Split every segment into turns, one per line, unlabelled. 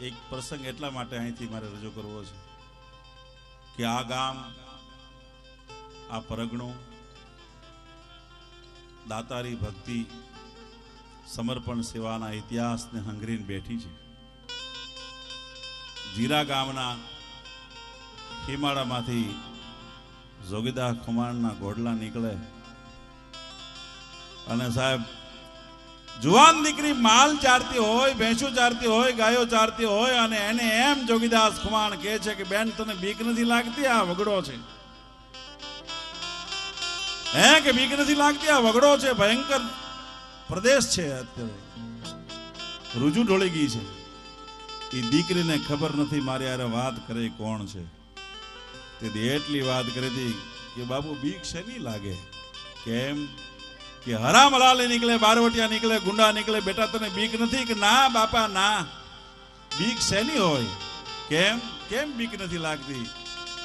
એક પ્રસંગ એટલા માટે અહીંથી મારે રજૂ કરવો છે કે આ ગામ, આ પરગણું, દાતારી ભક્તિ, સમર્પણ સેવાના ઇતિહાસને હંગરીને બેઠી છે. જીરા ગામના હિમાળામાંથી જોગીદા ખુમાણના ઘોડલા નીકળે. અને સાહેબ જુવાન દીકરી માલ ચારતી હોય, ભેંસું ચારતી હોય, ગાયો ચારતી હોય અને એને એમ જોગીદાસ ખુમાણ કહે છે કે, બેન, તને બીક નથી લાગતી? આ વગડો છે. હે કે બીક નથી લાગતી? આ વગડો છે? ભયંકર પ્રદેશ છે અત્યારે. રુજુ ઢોળી ગઈ છે. એ દીકરીને ખબર નથી મારી યારે વાત કરે કોણ છે. તેથી એટલી વાત કરી હતી કે, બાબુ, બીક શેની લાગે? કેમ? કે હરામ લાલે નીકળે, બારવટિયા નીકળે, ગુંડા નીકળે, બેટા તને બીક નથી કે ના, બાપા, ના? બીક શેની હોય? કેમ? કેમ બીક નથી લાગતી?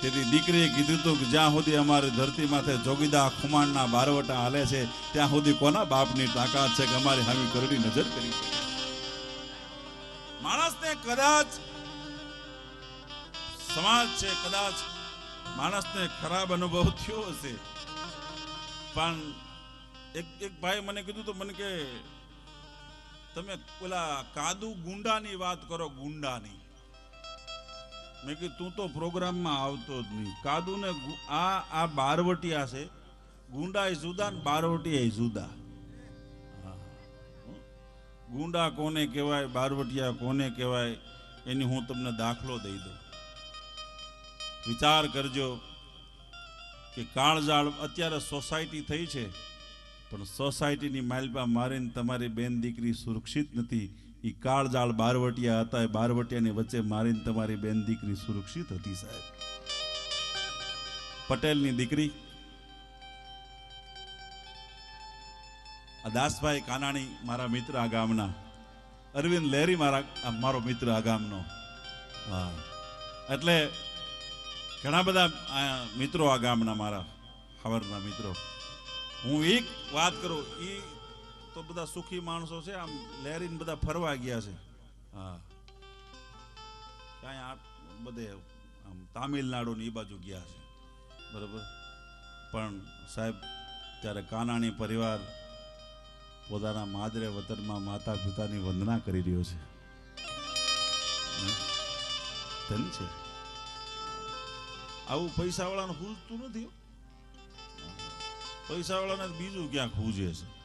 તેથી દીકરીએ કીધું હતું કે જ્યાં સુધી અમારી ધરતી માથે જોગીદા ખુમાણના બારવટા હાલે છે, ત્યાં સુધી કોના બાપની તાકાત છે કે અમારી હામી કરડી નજર કરી માણસને કદાચ સમાજ છે, કદાચ માણસને ખરાબ અનુભવ થયો હશે, પણ એક એક ભાઈ મને કીધું તો મને કે, તમે પેલા કાદુ ગુંડાની વાત કરો, ગુંડાની. મેં કીધું, તું તો પ્રોગ્રામમાં આવતો જ નહીં. કાદુ ને આ આ બારવટિયા છે. ગુંડા એ જુદા ને બારવટિયા એ જુદા. ગુંડા કોને કહેવાય, બારવટિયા કોને કહેવાય, એની હું તમને દાખલો દઈ દઉં. વિચાર કરજો કે કાળજાળ અત્યારે સોસાયટી થઈ છે. પણ સોસાયટીની માલપા મારીને તમારી બેન દીકરી સુરક્ષિત નથી. એ કાળજાળ બારવટિયા હતા, એ બારવટિયાની વચ્ચે મારીને તમારી બેન દીકરી સુરક્ષિત હતી, સાહેબ. પટેલની દીકરી દાસભાઈ કાનાણી મારા મિત્ર આ ગામના, અરવિંદ લહેરી મારા મારો મિત્ર આ ગામનો. એટલે ઘણા બધા મિત્રો આ ગામના મારા ખબરના મિત્રો. હું એક વાત કરું એ તો બધા સુખી માણસો છે આમ લહેરીને બધા ફરવા ગયા છે. હા. કાંઈ આ બધે આમ તામિલનાડુ ને એ બાજુ ગયા છે. બરાબર. પણ સાહેબ ત્યારે કાનાણી પરિવાર પોતાના માદરે વતનમાં માતા પિતાની વંદના કરી રહ્યો છે? ધન છે. આવું પૈસાવાળાનું વાળાને નથી હો. પૈસા વાળાને બીજું ક્યાંક ખૂજે છે.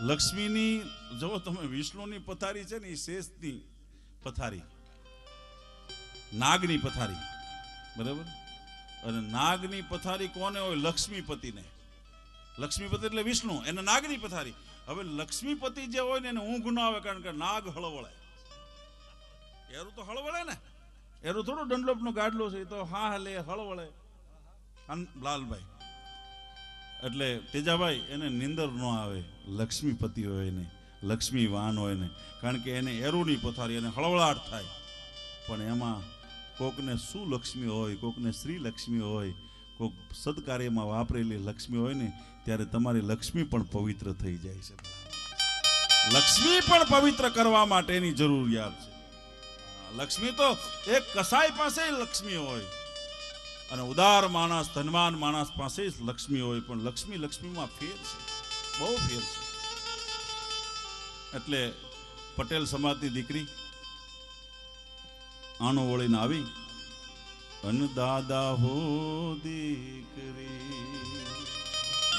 લક્ષ્મીની જો તમે, વિષ્ણુની પથારી છે ને, એ શેષની પથારી. નાગની પથારી. બરાબર? અને નાગની પથારી કોને હોય? લક્ષ્મીપતિને. લક્ષ્મીપતિ એટલે વિષ્ણુ, એને નાગની પથારી. હવે લક્ષ્મીપતિ જે હોય ને, એને ઊંઘ ન આવે કારણ કે નાગ હળવળે. એરું તો હળવળે ને. એરું થોડું ડંડલોપનો ગાડલો છે, એ તો હા લે, હળવળે. લાલભાઈ એટલે તેજાભાઈ, એને નિંદર ન આવે. લક્ષ્મીપતિ હોય ને લક્ષ્મી વાન હોય ને કારણ કે એને એરુની પથારી એને હળવળાટ થાય. પણ એમાં કોકને લક્ષ્મી હોય, કોકને શ્રી લક્ષ્મી હોય, કોક સદકાર્યમાં વાપરેલી લક્ષ્મી હોય ને, ત્યારે તમારી લક્ષ્મી પણ પવિત્ર થઈ જાય છે. લક્ષ્મી પણ પવિત્ર કરવા માટેની જરૂરિયાત છે. લક્ષ્મી તો એક કસાઈ પાસે લક્ષ્મી હોય. અને ઉદાર માણસ, ધનવાન માણસ પાસે જ લક્ષ્મી હોય, પણ લક્ષ્મી લક્ષ્મીમાં ફેર છે. બહુ ફેર છે. એટલે પટેલ સમાજની દીકરી આણું વળીને આવી, અન દાદા હો દીકરી,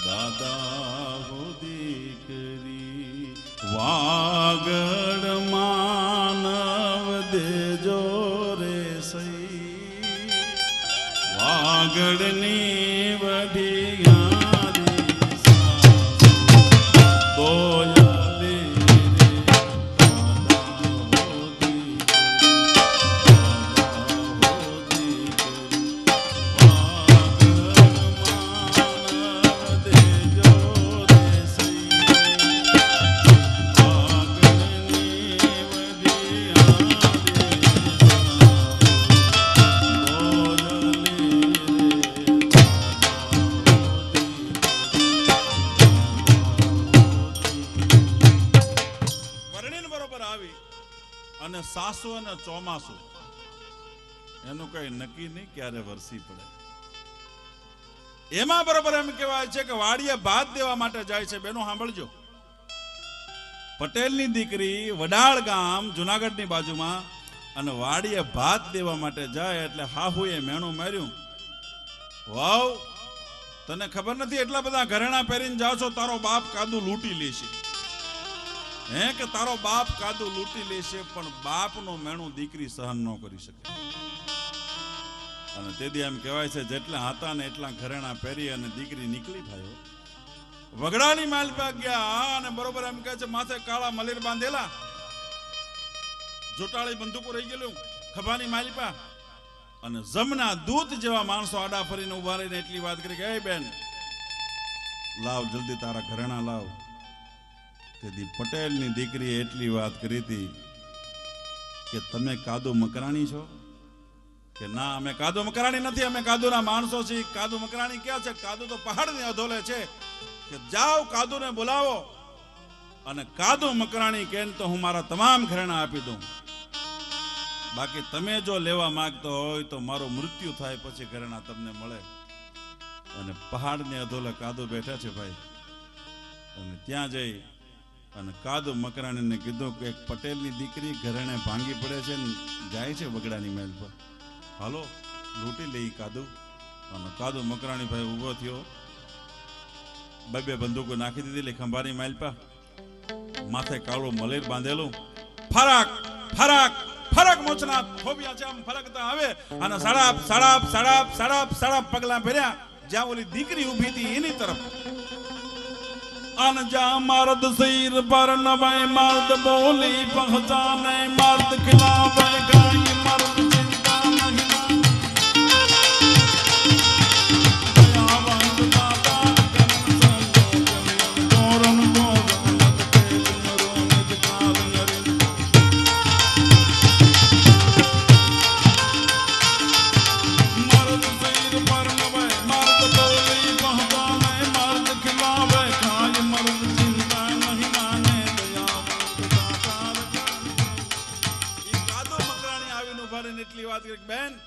દાદા હો દીકરી, વાગડ માનવ દેજો વાગડની સાસુ અને ચોમાસું. એનું કઈ નક્કી નહીં ક્યારે વરસી પડે. એમાં બરોબર એમ કહેવાય છે કે વાડીએ ભાત દેવા માટે જાય છે. બેનો સાંભળજો. પટેલની દીકરી વડાળ ગામ જુનાગઢની બાજુમાં અને વાડીએ ભાત દેવા માટે જાય એટલે હાહુએ મેણું માર્યું. વાવ, તને ખબર નથી એટલા બધા ઘરેણા પહેરીને જાઓ છો? તારો બાપ કાદુ લૂંટી લેશે હે કે તારો બાપ કાદુ લૂંટી લેશે, પણ બાપનો મેણું દીકરી સહન ન કરી શકે. અને તેથી એમ કહેવાય છે, જેટલા હતા ને એટલા ઘરેણા પહેરી અને દીકરી નીકળી થયો વગડાની માલપા ગયા અને બરોબર એમ કહે છે, માથે કાળા મલીર બાંધેલા. જોટાળી બંદૂકો રહી ગયેલું, ખભાની માલિપા. અને જમના દૂત જેવા માણસો આડા ફરીને ઊભા રહીને એટલી વાત કરી કે, "એ બેન, લાવ જલ્દી તારા ઘરેણા લાવ. તેથી પટેલની દીકરીએ એટલી વાત કરી હતી કે તમે કાદુ મકરાણી છો? કે ના, અમે કાદુ મકરાણી નથી, અમે કાદુના માણસો છીએ. કાદુ મકરાણી ક્યાં છે? કાદુ તો પહાડની અધોલે છે. કે જાઓ કાદુને બોલાવો અને કાદુ મકરાણી કેન તો હું મારા તમામ ઘરેણા આપી દઉં. બાકી તમે જો લેવા માંગતો હોય તો મારું મૃત્યુ થાય પછી ઘરેણા તમને મળે. અને પહાડની અધોલે કાદુ બેઠા છે ભાઈ. અને ત્યાં જઈ અને કાદુ મકરાણીને કીધું કે એક પટેલની દીકરી ઘરેણે ભાંગી પડે છે ને જાય છે વગડાની મહેલ પર. હાલો, લૂંટી લઈ કાદુ અને કાદુ મકરાણી ભાઈ ઊભો થયો. બે બે બંદૂકો નાખી દીધી લે ખંભાની માઇલ પર. માથે કાળો મલેર બાંધેલું. ફરાક ફરાક, ફરક મોચના થોબિયા છે, આમ ફરકતા આવે. અને સડાપ સડાપ સડાપ સડાપ સડાપ પગલા ભર્યા જ્યાં ઓલી દીકરી ઊભી હતી એની તરફ. ਅਨਜਾ ਮਰਦ ਸੀਰ ਪਰ ਨਵੇਂ ਮਰਦ ਬੋਲੀ ਪਹਚਾਨੇ ਮਰਦ ਖਿਲਾਵੇ ਗਾਈ ਮਰਦ રહીને એટલી વાત કરી બેન,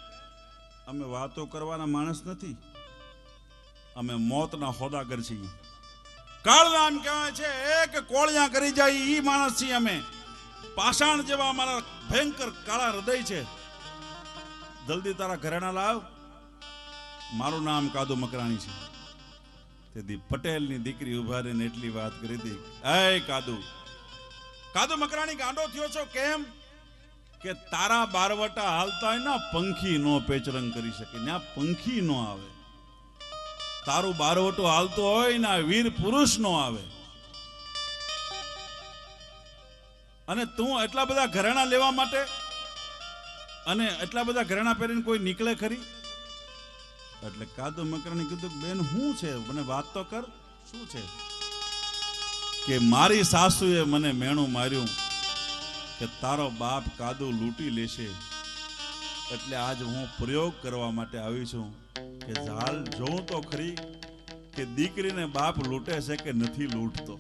અમે વાતો કરવાના માણસ નથી. અમે મોતના હોદાગર છીએ. કાળના એમ કહેવાય છે, એક કોળિયા કરી જાય એ માણસ છીએ અમે. પાષાણ જેવા અમારા ભયંકર કાળા હૃદય છે. જલ્દી તારા ઘરેણા લાવ. મારું નામ કાદુ મકરાણી છે. તેથી પટેલની દીકરી ઊભા રહીને એટલી વાત કરી હતી. એ કાદુ કાદુ મકરાણી, ગાંડો થયો છો? કેમ? કે તારા બારવટા હાલતા હોય ને પંખી નો પેચરંગ કરી શકે ને પંખી નો આવે. તારું બારવટો હાલતો હોય ને વીર પુરુષ નો આવે. અને તું એટલા બધા ઘરેણા લેવા માટે અને એટલા બધા ઘરેણા પહેરીને કોઈ નીકળે ખરી? એટલે કાદુ મકરાણી કીધું બેન શું છે? મને વાત તો કર, શું છે? કે, મારી સાસુએ મને મેણું માર્યું. કે તારો બાપ કાદુ લૂંટી લેશે. એટલે આજ હું પ્રયોગ કરવા માટે આવી છું કે હાલ જોઉં તો ખરી કે દીકરીને બાપ લૂંટે છે કે નથી લૂંટતો.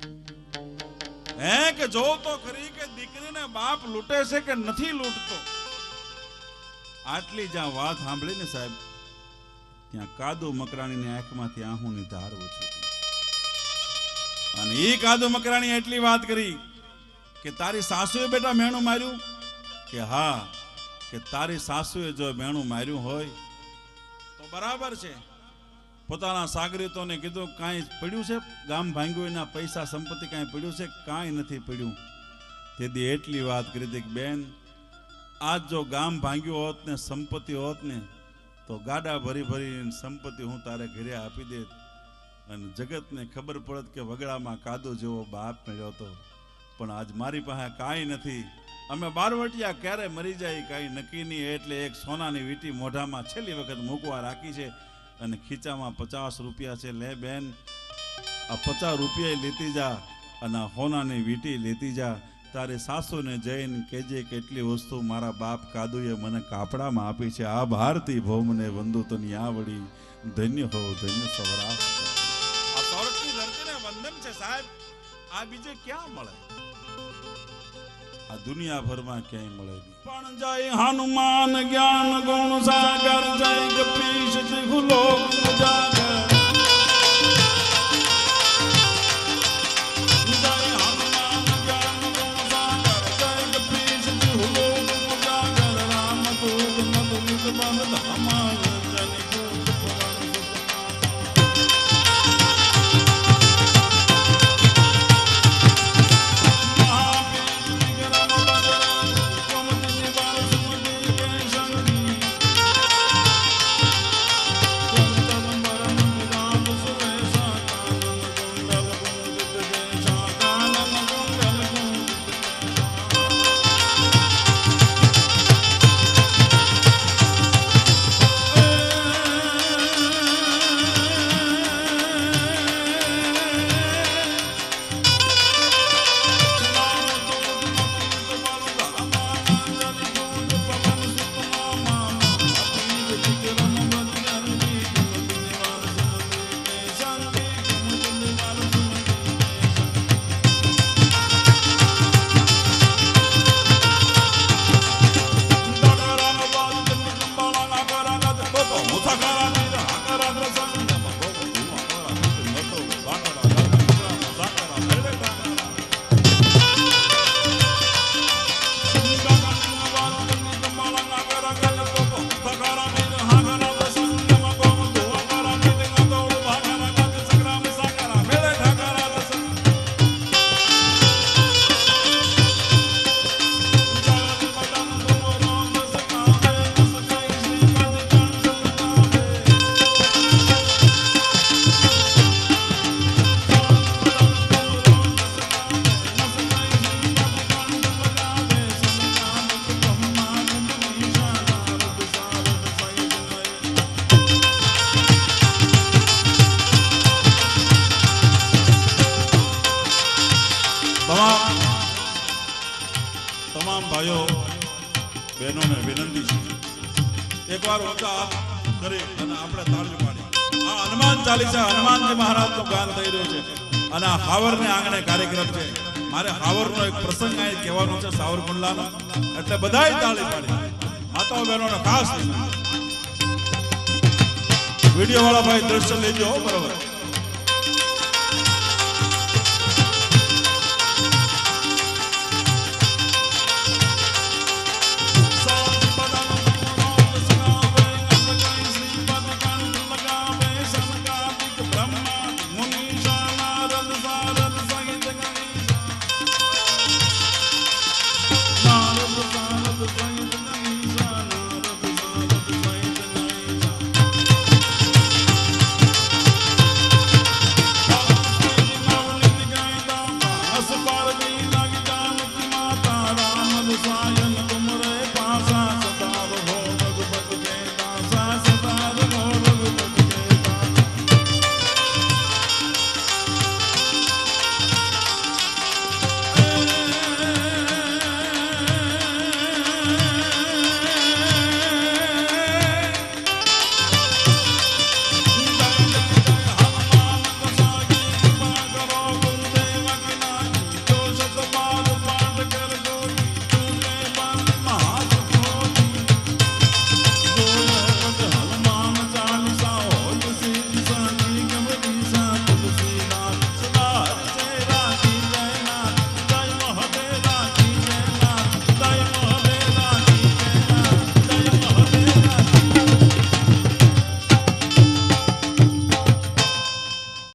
હે કે જોઉં તો ખરી કે દીકરીને બાપ લૂંટે છે કે નથી લૂંટતો? આટલી જ્યાં વાત સાંભળી ને સાહેબ, ત્યાં કાદુ મકરાણીની આંખમાંથી આંખોની ધાર ઓછી. અને એ કાદુ મકરાણી એટલી વાત કરી કે તારી સાસુએ બેટા મેણું માર્યું? કે હા, કે તારી સાસુએ જો મેણું માર્યું હોય, તો બરાબર છે. પોતાના સાગરીતોને કીધું, કાંઈ પડ્યું છે? ગામ ભાંગ્યું, એના પૈસા સંપત્તિ કાંઈ પડ્યું છે? કાંઈ નથી પડ્યું. તેથી એટલી વાત કરી હતી કે, બેન, આજ જો ગામ ભાંગ્યું હોત ને, સંપત્તિ હોત ને, તો ગાડા ભરી ભરી સંપત્તિ હું તારે ઘરે આપી દેત. અને જગતને ખબર પડત કે વગડામાં કાદો જેવો બાપ મળ્યો હતો. પણ આજ મારી પાસે કાંઈ નથી. અમે બારવટિયા ક્યારે મરી જાય કાંઈ નક્કી નહીં, એટલે એક સોનાની વીંટી મોઢામાં છેલ્લી વખત મૂકવા રાખી છે અને ખીચામાં પચાસ રૂપિયા છે. લે બેન, આ પચાસ રૂપિયા લેતી જા અને આ સોનાની વીંટી લેતી જા. તારે સાસુને જઈને કેજે કેટલી વસ્તુ મારા બાપ કાદુએ મને કાપડામાં આપી છે. આ ભારતી ભૌમને વંદુ તની આ વળી ધન્ય હો, ધન્ય સૌરાષ્ટ્ર. આ સૌરભની ધરતીને વંદન છે સાહેબ. આ બીજે ક્યાં મળે? આ દુનિયાભરમાં ક્યાંય મળે નહીં. પણ જય હનુમાન જ્ઞાન ગુણ સાગર, જય કપીશ ગુલો ઉજાગર હનુમાન ચાલીસા હનુમાનજી મહારાજનું ગાન થઈ રહ્યું છે. અને હાવરને આંગણે કાર્યક્રમ છે. મારે હાવરનો એક પ્રસંગ અહીં કહેવાનો છે, સાવરકુંડલાનો. એટલે બધાય તાળી પાડી. માતાઓ બહેનોને ખાસ વીડિયો વાળા ભાઈ દ્રશ્ય લેજો બરોબર.